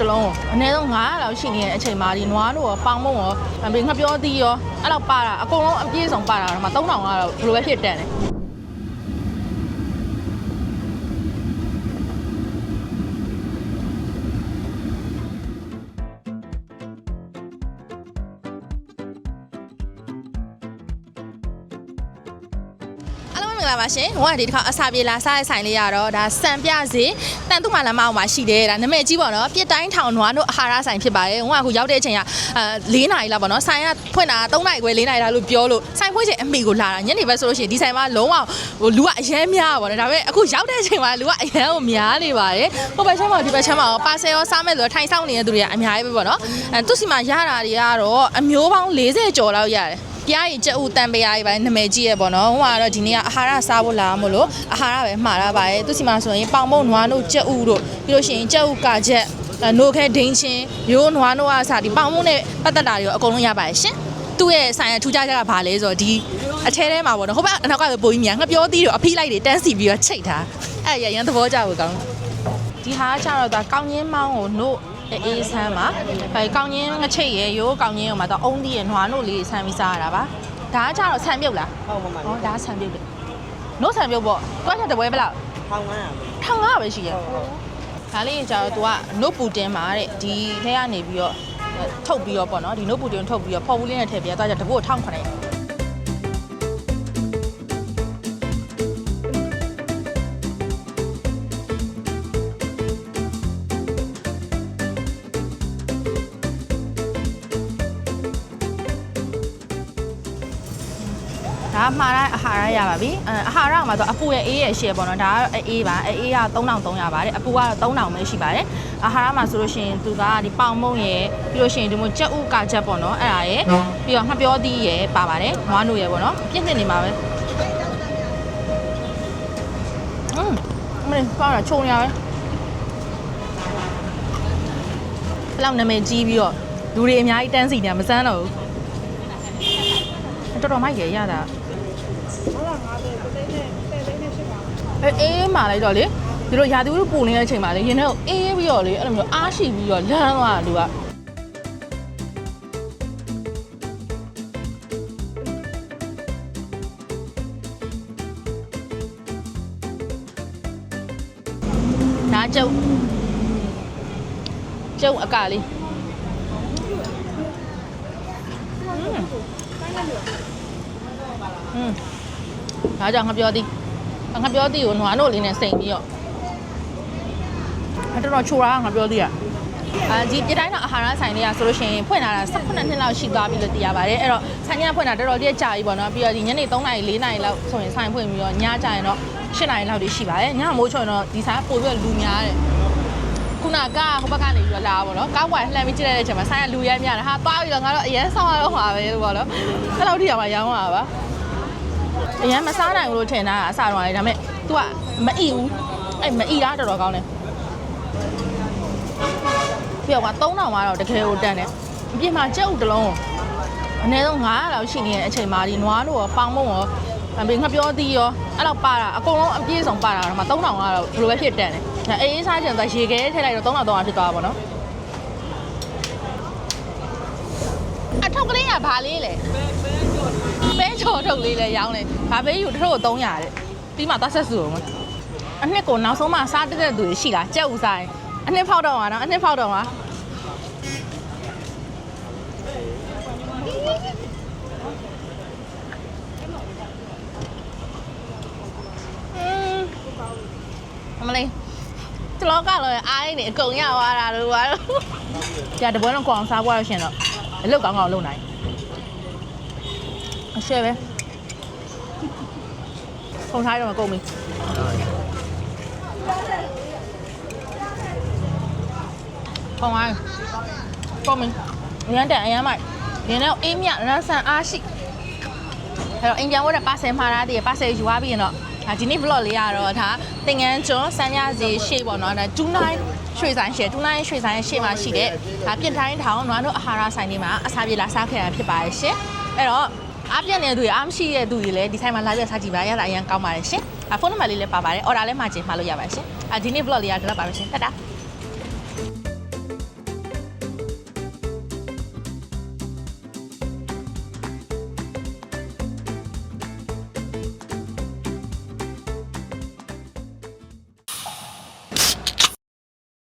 တစ်လုံးကိုအနည်းဆုံး900လောက်ရှိနေတဲ့အချိန်မှာဒီနွားတို့ရောပေါင်မုံရောအမေငှက်ပြောသီးရောအဲ့လောက်ပါတာအကုန်လုံးအပြည့်စုံပါတာတော့မှ3000ကတော့ဘယ်လိုပဲဖြစ်တန်တယ် ဂလာပါရှင်။ဟိုကဒီတစ်ခါအစာပြေလာစားတဲ့ဆိုင်လေးရတော့ဒါစံပြစေတန်တုမလမ်းမအောင်မှာရှိတယ်ဒါနာမည်ကြီးပေါ့နော်ပြစ်တိုင်းထောင်နွားတို့အာဟာရဆိုင်ဖြစ်ပါတယ်။ဟိုကအခုရောက်တဲ့အချိန်ကအဲ၄နာရီလောက်ပေါ့နော်။ဆိုင်ကဖွင့်တာ3နာရီခွဲ၄နာရီလောက်လို့ပြောလို့ဆိုင်ဖွင့်ချိန်အမိကိုလာတာညနေပဲဆိုလို့ရှိရင်ဒီဆိုင်မှာလုံးဝဟိုလူကအရန်များပါတော့ဒါပေမဲ့အခုရောက်တဲ့အချိန်မှာလူကအရန်ကိုများနေပါတယ်။ဟိုဘက်ချမ်းမှာဒီဘက်ချမ်းမှာရောပါဆယ်ရောစားမဲ့ဆိုတော့ထိုင်ဆောင်နေတဲ့သူတွေကအများကြီးပဲပေါ့နော်။အဲသူစီမှာရတာတွေကတော့အမျိုးပေါင်း40ကျော်လောက်ရတယ်။ ပြားရီကြက်ဥတန်ပရာကြီးပိုင်းနာမည်ကြီးရပေါ့နော်ဟိုကတော့ဒီနေ့ကအာဟာရစားဖို့လာမလို့အာဟာရပဲမှားတာပါရဲ့သူစီမှာဆိုရင်ပေါင်မုံနွားတို့ကြက်ဥတို့ပြီးလို့ရှိရင်ကြက်ဥကချက်အဲနိုခဲဒင်းချင်းရိုးနွားတို့ကစားဒီပေါင်မုံနဲ့ပတ်သက်တာတွေရောအကုန်လုံးရပါတယ်ရှင်သူ့ရဲ့ဆိုင်ရထူးခြားချက်ကဘာလဲဆိုတော့ဒီအထဲထဲမှာပေါ့နော်ဟိုဘက်အနောက်ကပဲပိုကြီးမြန်ငှက်ပြောသီးတို့အဖိလိုက်တွေတန်းစီပြီးတော့ချိတ်ထားအဲ့ရရန်သဘောကျဖို့ကောင်းဒီဟာကကျတော့ဒါကောင်းချင်းမောင်းကိုနို့ အေးဆန်းပါအဲကောင်းချင်းငချိတ်ရရိုးကောင်းချင်းရောမှာတော့အုံးသီးရနွားနို့လေးဆန်းပြီးစားရတာပါဒါကကျတော့ဆန်ပြုတ်လားဟုတ်ပါမှာဟောဒါဆန်ပြုတ်တယ်နို့ဆန်ပြုတ်ပေါ့တွားချက်တပွဲဘယ်လောက်ထောင်ငန်းရထောင်ငါပဲရှိရဟုတ်ဟုတ်ဒါလေးကျတော့ तू ကနို့ပူတင်မှာတဲ့ဒီထဲကနေပြီးတော့ထုတ်ပြီးတော့ပေါ့နော်ဒီနို့ပူတင်ထုတ်ပြီးတော့ဖော်ဘူးလေးနဲ့ထည့်ပြီးတော့တွားချက်တပုတ်1900 ဒါမှားတဲ့အာဟာရရပါပြီအဲအာဟာရမှာတော့အပူရဲ့အေးရဲ့ရှယ်ပေါ့နော်ဒါကအေးပါအေးက3300ပါတယ်အပူကတော့3000ပဲရှိပါတယ်အာဟာရမှာဆိုလို့ရှိရင်သူကဒီပေါင်မုံရဲ့ပြီးလို့ရှိရင်ဒီမိုကြက်ဥကချက်ပေါ့နော်အဲ့ဒါရဲ့ပြီးတော့ငှက်ပြောသီးရဲ့ပါပါတယ်နွားနို့ရဲ့ပေါ့နော်ပြည့်နှစ်နေမှာပဲอืมမင်းပါတာချုံရပဲဘယ်လောက်နာမည်ကြီးပြီးတော့လူတွေအများကြီးတန်းစီနေမစမ်းတော့ဘူးတော်တော်မိုက်ရရတာ အဲအေးမှလိုက်တော့လေဒီလိုရာသီဥတုပူနေတဲ့အချိန်မှာလေရင်ထဲကိုအေးပြီးတော့လေအဲ့လိုမျိုးအားရှိပြီးတော့လမ်းသွားတာလူကဒါကျုပ်ကျုပ်အကလေးอืม ဒါကြောင့်ငါပြောသည် ငါပြောသည်ကိုနွားတို့လေးနဲ့စိန်ပြီးတော့အဲ့တော်တော်ချိုတာငါပြောသည်อ่ะအဲဒီပြတိုင်းတော့အာဟာရဆိုင်လေးอ่ะဆိုလို့ရှိရင်ဖွင့်လာတာ18နှစ်လောက်ရှိသွားပြီလို့သိရပါတယ်အဲ့တော့ဆိုင်ကဖွင့်တာတော်တော်လေးကြာပြီပေါ့နော်ပြီးတော့ဒီညနေ3နာရီ4နာရီလောက်ဆိုရင်ဆိုင်ဖွင့်ပြီးတော့ညကျရင်တော့8နာရီလောက်တွေရှိပါတယ်ညမိုးချွန်တော့ဒီဆိုင်ကပို့ပြီးတော့လူများတယ်ခုနကဟိုဘက်ကနေပြီးတော့လာပါတော့ကားဝိုင်လှမ်းပြီးကြည့်လိုက်တဲ့အချိန်မှာဆိုင်ကလူရဲများတယ်ဟာသွားပြီးတော့ငါတော့အရင်ဆောင်ရတော့မှာပဲလို့ပေါ့နော်အဲ့လောက်ထိရမှာရောင်းရပါ အရင်မစားနိုင်ဘူးလို့ထင်တာအစားတော့လေဒါပေမဲ့ तू ကမအီဘူးအဲ့မအီတာတော်တော်ကောင်းတယ်ပြီးတော့က3000မှာတော့တကယ်ကိုတန်တယ်အပြင်မှာကြက်ဥတစ်လုံးကိုအနည်းဆုံး900လောက်ရှိနေတဲ့အချိန်မှာဒီနွားတို့ရောပေါင်မုံရောအမေငှက်ပြောသီးရောအဲ့လောက်ပါတာအကုန်လုံးအပြည့်စုံပါတာတော့မှ3000ကတော့ဘယ်လိုပဲဖြစ်တန်တယ်ဒါအေးအေးစားချင်သွားရေခဲထည့်လိုက်တော့3000 3000ဖြစ်သွားတာပေါ့နော်အထောက်ကလေးကဘာလေးလဲ ပဲချော်ထုတ်လေးလဲရောင်းတယ်။ဘာပဲယူတစ်ထုပ်ကို300တဲ့။ပြီးမှသွားဆက်စုအောင်။အနှစ်ကိုနောက်ဆုံးမှစားတက်တဲ့သူတွေရှိလားကြက်ဥစားရင်အနှစ်ဖောက်တော့မှာနော်အနှစ်ဖောက်တော့မှာอืมအမလေးတလောကလည်းအားရနေအကုန်ရသွားတာလို့ပါတော့။ကြာတပွဲလုံးကိုအောင်စားပွဲရရှင်တော့အလုပ်ကောင်းကောင်းလုပ်နိုင် အရှဲပဲခုံထားရတော့မကုန်ပြီခုံသွားကုန်ပြီအရန်တန်အရန်မိုက်ဒီနေ့အေးမြရန်ဆန်အားရှိအဲ့တော့အိမ်ပြန်ဝတ်တဲ့ပါဆယ်မှားတာတည်းပါဆယ်ယူသွားပြီးရင်တော့ဒါဒီနေ့ vlog လေးရတော့ဒါတင်ငန်းကျွန်းစမ်းရစီရှေ့ပေါ့နော်ဒါ29ရွှေဆိုင်ရှေ့29ရွှေဆိုင်ရှေ့မှာရှိတဲ့ဒါပြင်ထိုင်းထောင်နွားတို့အာဟာရဆိုင်တွေမှာအစာပြေလာစားခဲ့ရဖြစ်ပါတယ်ရှင်အဲ့တော့ အားပြတ်နေတဲ့သူတွေအားမရှိတဲ့သူတွေလည်းဒီဆိုင်မှာလာပြီးစားကြည့်ပါရတာအရင်ကောင်းပါတယ်ရှင်။အဖုန်းနံပါတ်လေးလည်းပါပါတယ်။ order လည်းမှာကျင်မှာလို့ရပါတယ်ရှင်။အဒီနေ့ vlog လေးကဒါတော့ပါပဲရှင်။တတ်တာ။